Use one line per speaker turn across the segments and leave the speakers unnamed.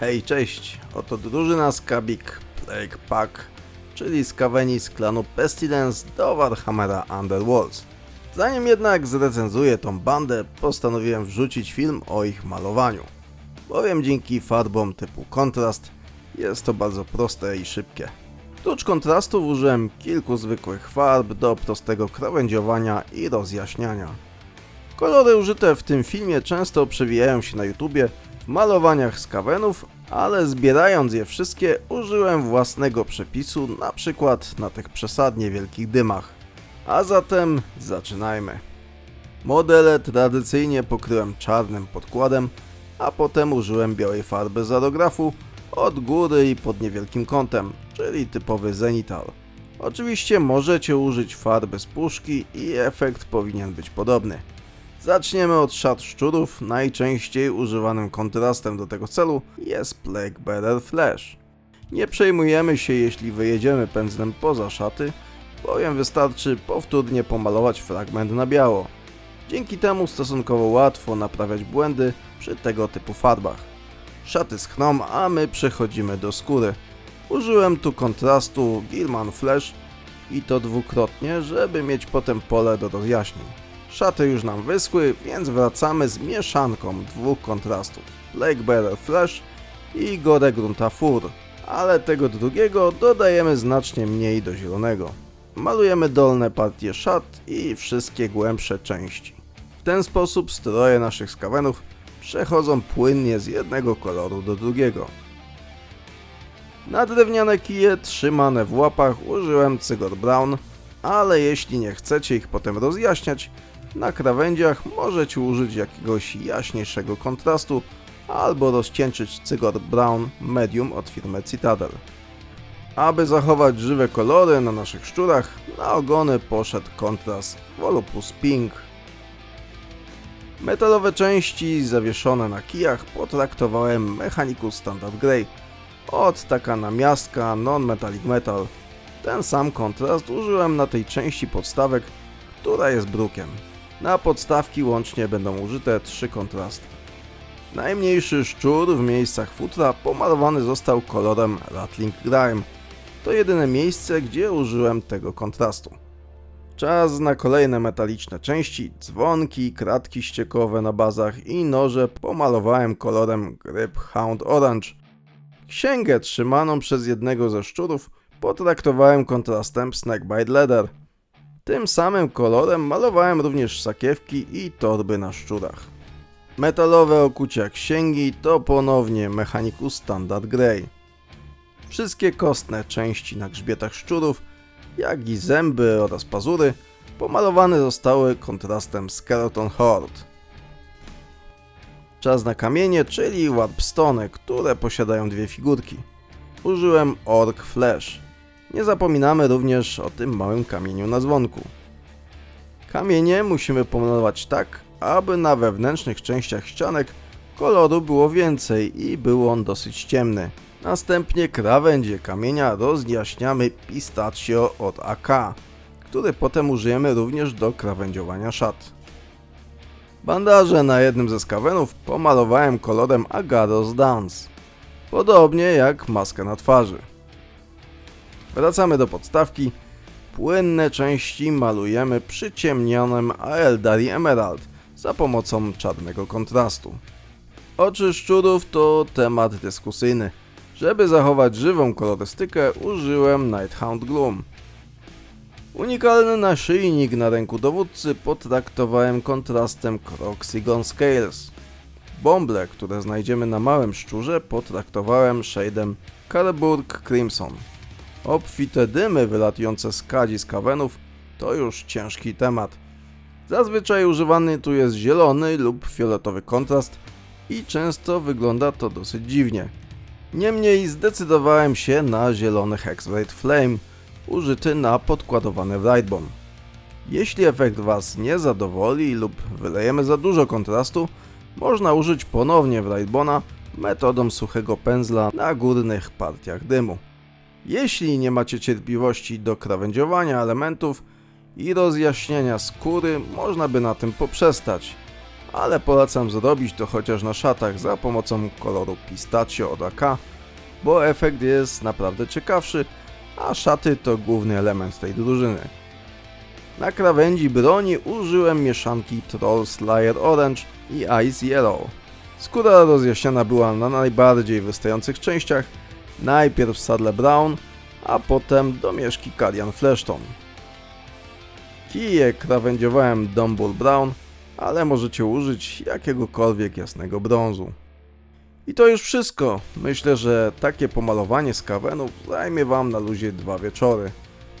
Hej, cześć! Oto drużyna z Plague Pack, czyli skaweni z klanu Pestilence do Warhammera Underworlds. Zanim jednak zrecenzuję tą bandę, postanowiłem wrzucić film o ich malowaniu. Bowiem dzięki farbom typu kontrast jest to bardzo proste i szybkie. Tucz kontrastów użyłem kilku zwykłych farb do prostego krawędziowania i rozjaśniania. Kolory użyte w tym filmie często przewijają się na YouTubie malowaniach skawenów, ale zbierając je wszystkie użyłem własnego przepisu, na przykład na tych przesadnie wielkich dymach. A zatem zaczynajmy. Modele tradycyjnie pokryłem czarnym podkładem, a potem użyłem białej farby z aerografu od góry i pod niewielkim kątem, czyli typowy zenital. Oczywiście możecie użyć farby z puszki i efekt powinien być podobny. Zaczniemy od szat szczurów. Najczęściej używanym kontrastem do tego celu jest Plague Bearer Flash. Nie przejmujemy się, jeśli wyjedziemy pędzlem poza szaty, bowiem wystarczy powtórnie pomalować fragment na biało. Dzięki temu stosunkowo łatwo naprawiać błędy przy tego typu farbach. Szaty schną, a my przechodzimy do skóry. Użyłem tu kontrastu Gilman Flash i to dwukrotnie, żeby mieć potem pole do rozjaśnień. Szaty już nam wyschły, więc wracamy z mieszanką dwóch kontrastów. Lake Bearer Flash i Gore Grunta Fur, ale tego drugiego dodajemy znacznie mniej do zielonego. Malujemy dolne partie szat i wszystkie głębsze części. W ten sposób stroje naszych skawenów przechodzą płynnie z jednego koloru do drugiego. Na drewniane kije trzymane w łapach użyłem Cygor Brown, ale jeśli nie chcecie ich potem rozjaśniać, na krawędziach możecie użyć jakiegoś jaśniejszego kontrastu albo rozcieńczyć Cygor Brown Medium od firmy Citadel. Aby zachować żywe kolory na naszych szczurach, na ogony poszedł kontrast Volupus Pink. Metalowe części zawieszone na kijach potraktowałem Mechanicus Standard Grey od taka namiastka Non-Metallic Metal. Ten sam kontrast użyłem na tej części podstawek, która jest brukiem. Na podstawki łącznie będą użyte trzy kontrasty. Najmniejszy szczur w miejscach futra pomalowany został kolorem Rattling Grime. To jedyne miejsce, gdzie użyłem tego kontrastu. Czas na kolejne metaliczne części, dzwonki, kratki ściekowe na bazach i noże pomalowałem kolorem Grip Hound Orange. Księgę trzymaną przez jednego ze szczurów potraktowałem kontrastem Snakebite Leather. Tym samym kolorem malowałem również sakiewki i torby na szczurach. Metalowe okucia księgi to ponownie Mechanicus Standard Grey. Wszystkie kostne części na grzbietach szczurów, jak i zęby oraz pazury, pomalowane zostały kontrastem Skeleton Horde. Czas na kamienie, czyli warpstone, które posiadają dwie figurki. Użyłem Orc Flash. Nie zapominamy również o tym małym kamieniu na dzwonku. Kamienie musimy pomalować tak, aby na wewnętrznych częściach ścianek koloru było więcej i był on dosyć ciemny. Następnie krawędzie kamienia rozjaśniamy pistachio od AK, który potem użyjemy również do krawędziowania szat. Bandaże na jednym ze skawenów pomalowałem kolorem Agaros Dance, podobnie jak maskę na twarzy. Wracamy do podstawki. Płynne części malujemy przyciemnionym Aeldari Emerald za pomocą czarnego kontrastu. Oczy szczurów to temat dyskusyjny. Żeby zachować żywą kolorystykę użyłem Nighthound Gloom. Unikalny naszyjnik na ręku dowódcy potraktowałem kontrastem Croxigon Scales. Bąble, które znajdziemy na małym szczurze potraktowałem shadem Carburg Crimson. Obfite dymy wylatujące z kadzi z kawenów to już ciężki temat. Zazwyczaj używany tu jest zielony lub fioletowy kontrast i często wygląda to dosyć dziwnie. Niemniej zdecydowałem się na zielony Hexblade Flame użyty na podkładowany Brightbone. Jeśli efekt Was nie zadowoli lub wylejemy za dużo kontrastu, można użyć ponownie Brightbona metodą suchego pędzla na górnych partiach dymu. Jeśli nie macie cierpliwości do krawędziowania elementów i rozjaśnienia skóry, można by na tym poprzestać. ale polecam zrobić to chociaż na szatach za pomocą koloru pistachio od AK, bo efekt jest naprawdę ciekawszy, a szaty to główny element tej drużyny. Na krawędzi broni użyłem mieszanki Troll Slayer Orange i Ice Yellow. Skóra rozjaśniona była na najbardziej wystających częściach, najpierw Saddle Brown, a potem domieszki Karian Fleshton. Kije krawędziowałem Dumble Brown, ale możecie użyć jakiegokolwiek jasnego brązu. I to już wszystko. Myślę, że takie pomalowanie skawenów zajmie Wam na luzie dwa wieczory.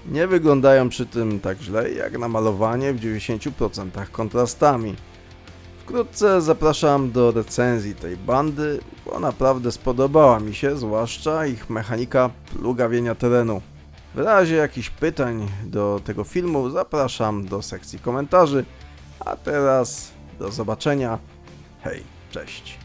Nie wyglądają przy tym tak źle jak namalowanie w 90% kontrastami. Wkrótce zapraszam do recenzji tej bandy, bo naprawdę spodobała mi się, zwłaszcza ich mechanika plugawienia terenu. W razie jakichś pytań do tego filmu zapraszam do sekcji komentarzy. A teraz do zobaczenia. Hej, cześć.